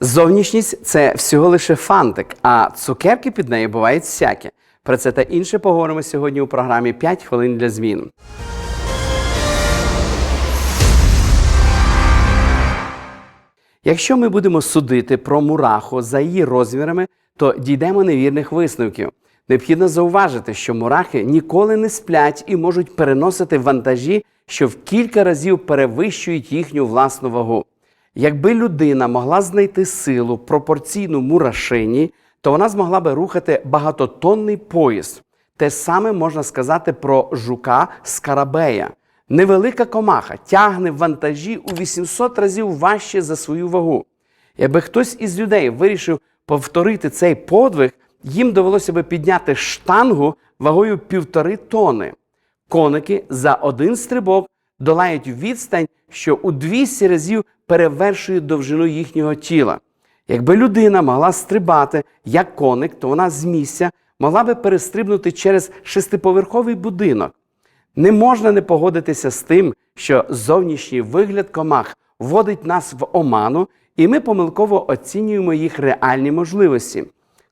Зовнішність це всього лише фантик, а цукерки під нею бувають всякі. Про це та інше поговоримо сьогодні у програмі «5 хвилин для змін. Якщо ми будемо судити про мураху за її розмірами, то дійдемо невірних висновків. Необхідно зауважити, що мурахи ніколи не сплять і можуть переносити вантажі, що в кілька разів перевищують їхню власну вагу. Якби людина могла знайти силу пропорційну мурашині, то вона змогла би рухати багатотонний поїзд. Те саме можна сказати про жука скарабея. Невелика комаха тягне вантажі у 800 разів важче за свою вагу. Якби хтось із людей вирішив повторити цей подвиг, їм довелося би підняти штангу вагою півтори тони. Коники за один стрибок долають відстань, що у 200 разів перевершує довжину їхнього тіла. Якби людина могла стрибати як коник, то вона з місця могла би перестрибнути через шестиповерховий будинок. Не можна не погодитися з тим, що зовнішній вигляд комах вводить нас в оману, і ми помилково оцінюємо їх реальні можливості.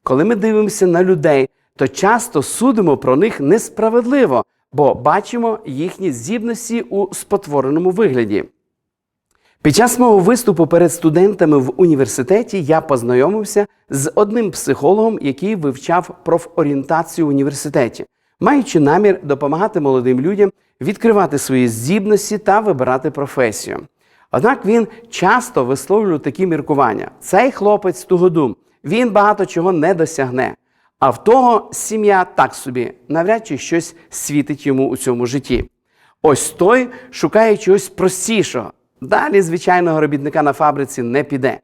Коли ми дивимося на людей, то часто судимо про них несправедливо, бо бачимо їхні здібності у спотвореному вигляді. Під час мого виступу перед студентами в університеті я познайомився з одним психологом, який вивчав профорієнтацію в університеті, маючи намір допомагати молодим людям відкривати свої здібності та вибирати професію. Однак він часто висловлював такі міркування: цей хлопець тугодум, він багато чого не досягне. А в того сім'я так собі, навряд чи щось світить йому у цьому житті. Ось той шукає чогось простішого. Далі звичайного робітника на фабриці не піде.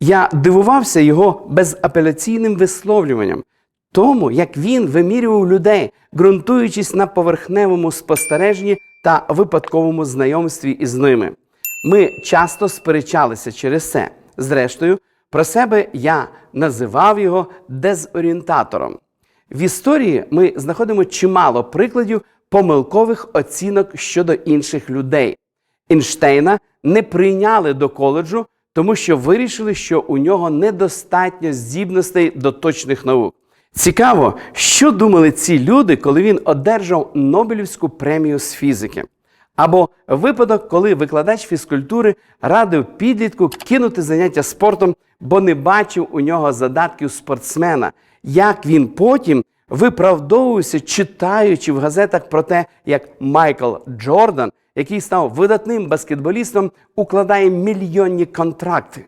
Я дивувався його безапеляційним висловлюванням, тому як він вимірював людей, ґрунтуючись на поверхневому спостереженні та випадковому знайомстві із ними. Ми часто сперечалися через це. Зрештою, про себе я називав його дезорієнтатором. В історії ми знаходимо чимало прикладів помилкових оцінок щодо інших людей. Ейнштейна не прийняли до коледжу, тому що вирішили, що у нього недостатньо здібностей до точних наук. Цікаво, що думали ці люди, коли він одержав Нобелівську премію з фізики. Або випадок, коли викладач фізкультури радив підлітку кинути заняття спортом, бо не бачив у нього задатків спортсмена. Як він потім виправдовувався, читаючи в газетах про те, як Майкл Джордан, який став видатним баскетболістом, укладає мільйонні контракти.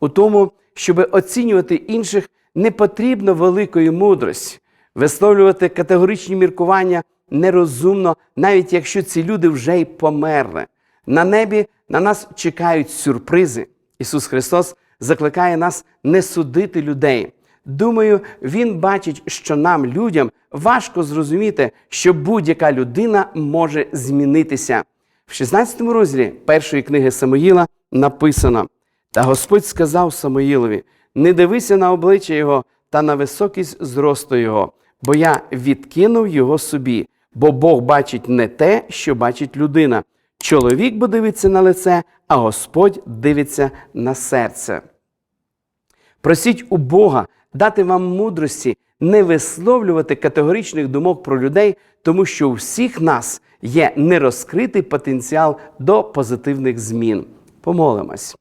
У тому, щоб оцінювати інших, не потрібно великої мудрості. Висловлювати категоричні міркування нерозумно, навіть якщо ці люди вже й померли. На небі на нас чекають сюрпризи. Ісус Христос закликає нас не судити людей. Думаю, Він бачить, що нам, людям, важко зрозуміти, що будь-яка людина може змінитися. В 16 розділі першої книги Самоїла написано: Та Господь сказав Самоїлові: не дивися на обличчя його та на високість зросту його, бо я відкинув його собі, бо Бог бачить не те, що бачить людина. Чоловік бо дивиться на лице, а Господь дивиться на серце. Просіть у Бога дати вам мудрості не висловлювати категоричних думок про людей, тому що у всіх нас є нерозкритий потенціал до позитивних змін. Помолимось.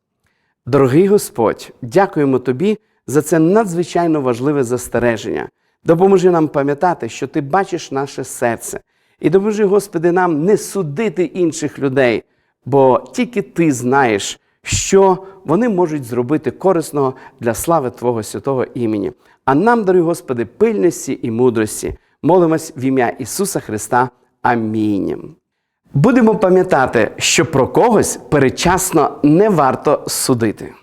Дорогий Господь, дякуємо Тобі за це надзвичайно важливе застереження. Допоможи нам пам'ятати, що Ти бачиш наше серце, і допоможи, Господи, нам не судити інших людей, бо тільки Ти знаєш, що вони можуть зробити корисного для слави Твого святого імені. А нам, дорогі Господи, пильності і мудрості. Молимось в ім'я Ісуса Христа. Амінь. Будемо пам'ятати, що про когось передчасно не варто судити.